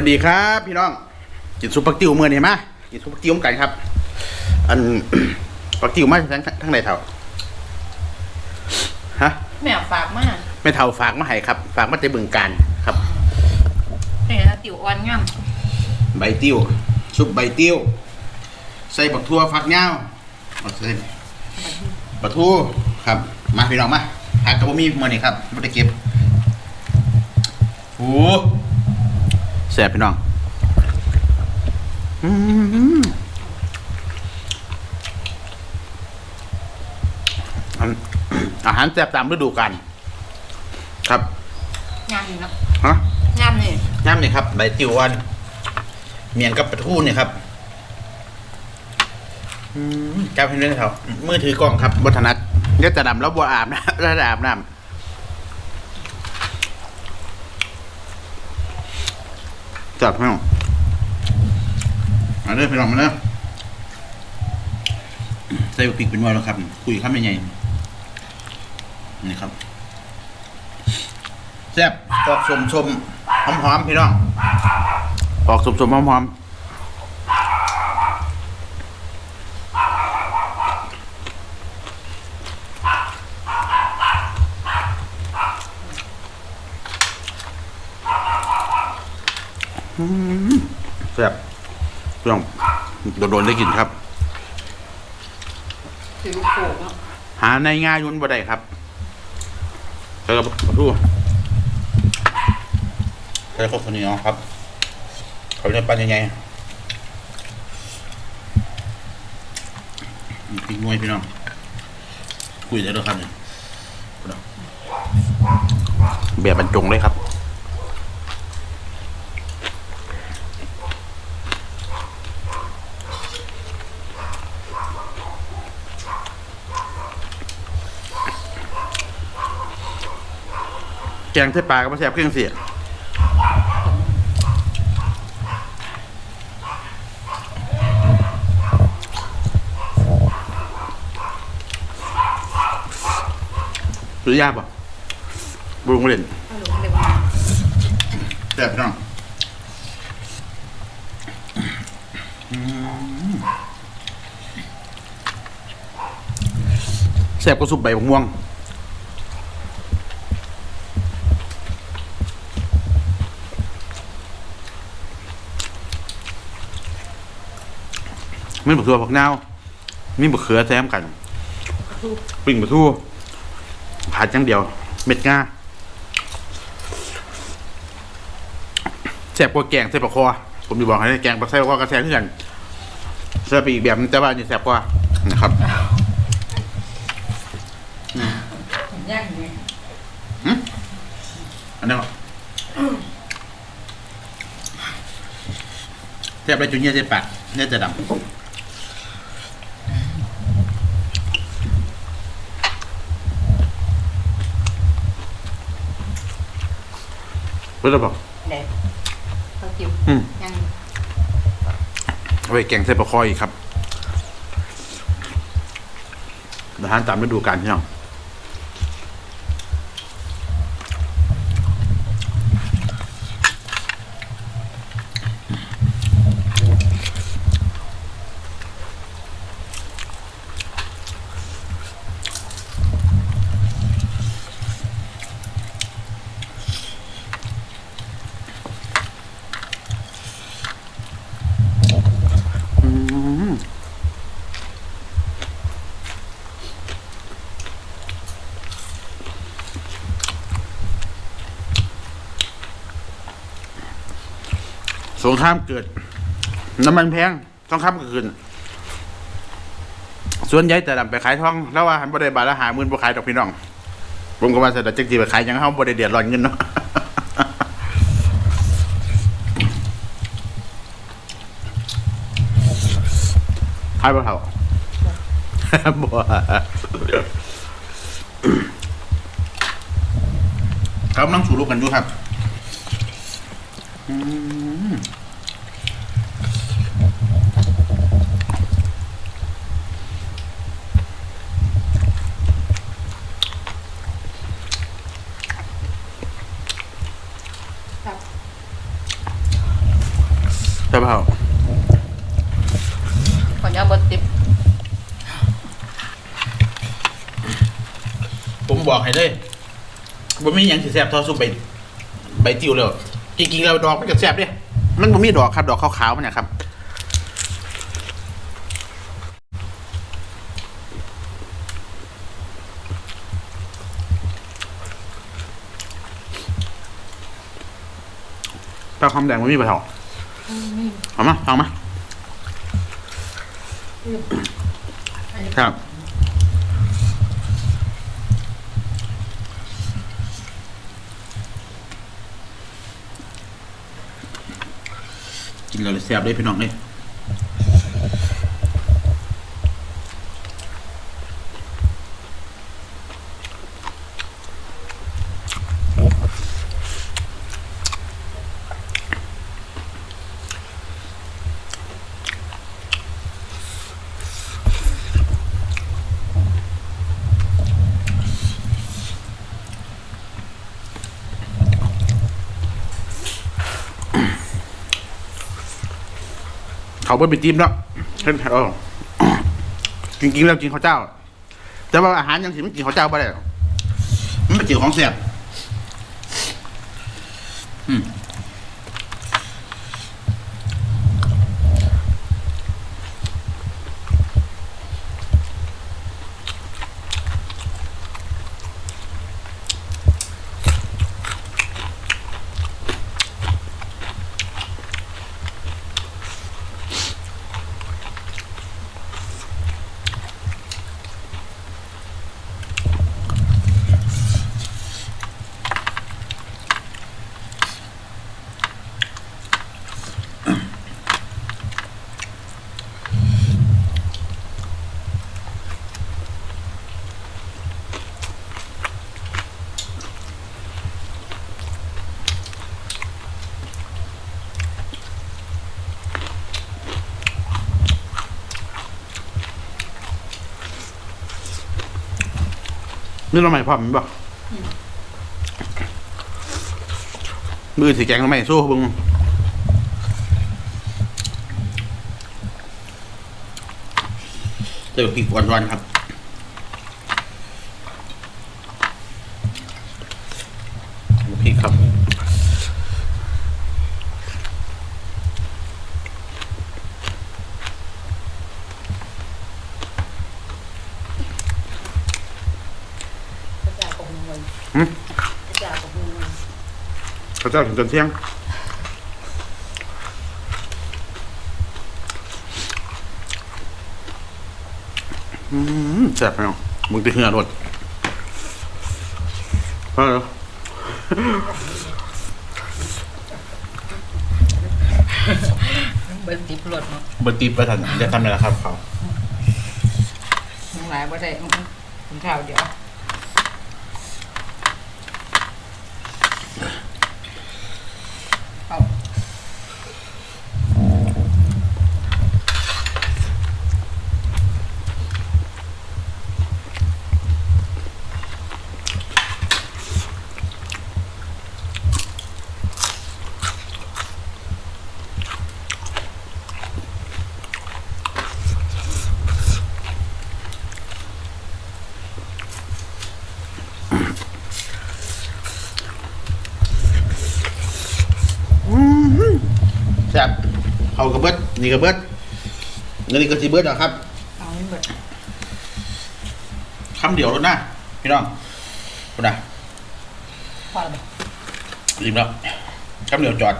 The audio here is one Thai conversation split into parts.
วัสดีครับพี่น้องกินซุปปักติวเมื่อนี่มากินซุปปักติวกันครับ อันปักติวมาทั้งทั้งในเท่าฮะแม่ฝากมากไม่เท่าฝากมาให้ครับ ฝากมาแต่บึงการครับเนี่ยติ๋วอ่อนงามใบติ้วซุปใบติ้วใส่บักทั่วฟักเงาเอาใส่ปลาทูครับ มาพี่น้องมาผักกระบมีเมื่อนี่ครับไม่ได้เก็บโอ้ แซ่บพี่น้องอืมอันอาหารแซ่บตามฤดูกาลครับงามอยู่เนาะฮะงามนี่ย่ำนี่ครับใบติวอันเมียนกับปลาทูเนี่ยครับอืมจ้าพี่เล่นเขามือถือกล้องครับบัฒนัดเดี๋ยวจะดำแล้วบัวอาบนะแล้วจะอาบน้ำ จับพี่น้องมาเด้อพี่น้องมาเด้อใส่พริกเป็นวันแล้วครับ คุยข้ามยังไงนี่ครับแซ่บปอกสมชมหอมๆพี่น้องปอกสมชมหอมๆ แซ่บพี่น้องโดนๆได้กินครับถือลูกโป่งเนาะหาในง่ายยุ่นบ่ได้ครับแล้วก็ปลาทูแล้วก็คนนี้ครับ เขาเรียกปันยังไงพี่งวยพี่น้องคุยได้ด้วยครับเนี่ยแบบบรรจงเลยครับ งเทปลาก็มาแซ่บเครื่องเสียหรือยากป่ะบุรุงเล่นฮัลโหลเดี๋ยวมาแซ่บพี่น้องอืมแซ่บก็สุปใบมะม่วง ม่บักเขือผักนาวมีบักเขือแซมกัน ปิ้งปลาทูผัดจังเดียว เม็ดงาแซ่บกว่าแกงใส่ปลาคอผมจะบอกให้แกงปลาไส้ปลาคอกระแซงเพื่อนแซ่บไปอีกแบบนึงแต่ว่านี่แซ่บกว่านะครับยากอยู่อันนี้ก็แซ่บไปจุดเนี้ยใส่ปากเนี่ยจะดำ เพื่อนบอกเด็ดเขาจิ๋วอืมยังเอาไปแกงใส่ปลาคออีกครับอาหารตามฤดูกาลพี่น้องอืม สงครามเกิด น้ำมันแพงทองคำก็ขึ้น ส่วนใหญ่แต่ดำไปขายทอง แล้วว่าหันบ่ได้บาทละหาหมื่นบ่ขายดอกพี่น้องผมก็ว่าเสร็จจักจีไปขายยังเฮาบ่ได้เดือดร้อนเงินเนาะขายบ่เท่าบ่กำลังสูรุกันอยู่ครับ ใช่เปล่าขออนุาบดติ๊บผมบอกให้เลยบ่มีอย่างสิแซ่บเท่าซุปใบใบติ้วเลย จริงๆแล้วดอกมันก็แซ่บเด้มันบ่มีดอกครับ ดอกขาวๆมันนะครับปลาคำแดงไม่มีปลาเถาเอามาฟังมาครับ กินเราเลยแซ่บเลยพี่น้องเลย เขาเพิ่งไปจิ้มแล้วเช่นเออจริงๆแล้วกินข้าวเจ้า แต่ว่าอาหารยังสิไม่กินข้าวเจ้าไปเลยมันเป็นจิ๋วของแซ่บอืม นี่เราใหม่พร้อมมั้ยบ่มือสีแกงเราใหม่สู้เบึงเจอพริกหวานๆครับพริกครับ กระจายกบเงิน หืม กระจายกบเงิน ข้าวเจ้าถึงจนเที่ยงอืมแซ่บไปเนาะมึงตีเหงื่อรดพอแล้วเบิร์ติบหลดเนาะเบอร์ตีไปทันจะทำอะไรล่ะครับเขา ทั้งหลายว่าได้อื้อกินข้าวเดี๋ยวเอา แซ่บเขา กระเบิดนี่กระเบิดเงินนี่ก็สีเบิดเหรอครับเอาให้เบิดคำเดียวแล้วนะพี่น้องคุณนะพอแล้วบ่รีบแล้วคำเดียวจอด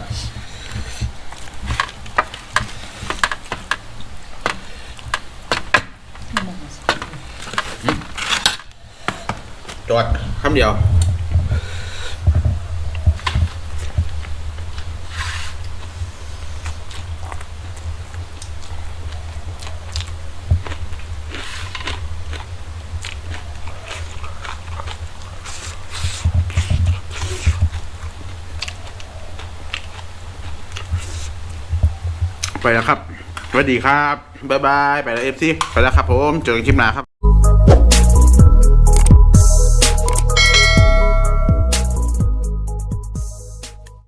ให้มันมาสิจอดคำเดียว ไปแล้วครับสวัสดีครับบ๊ายบายไปแล้วเอฟซีไปแล้วครับผมเจอกันคลิปหน้าครับ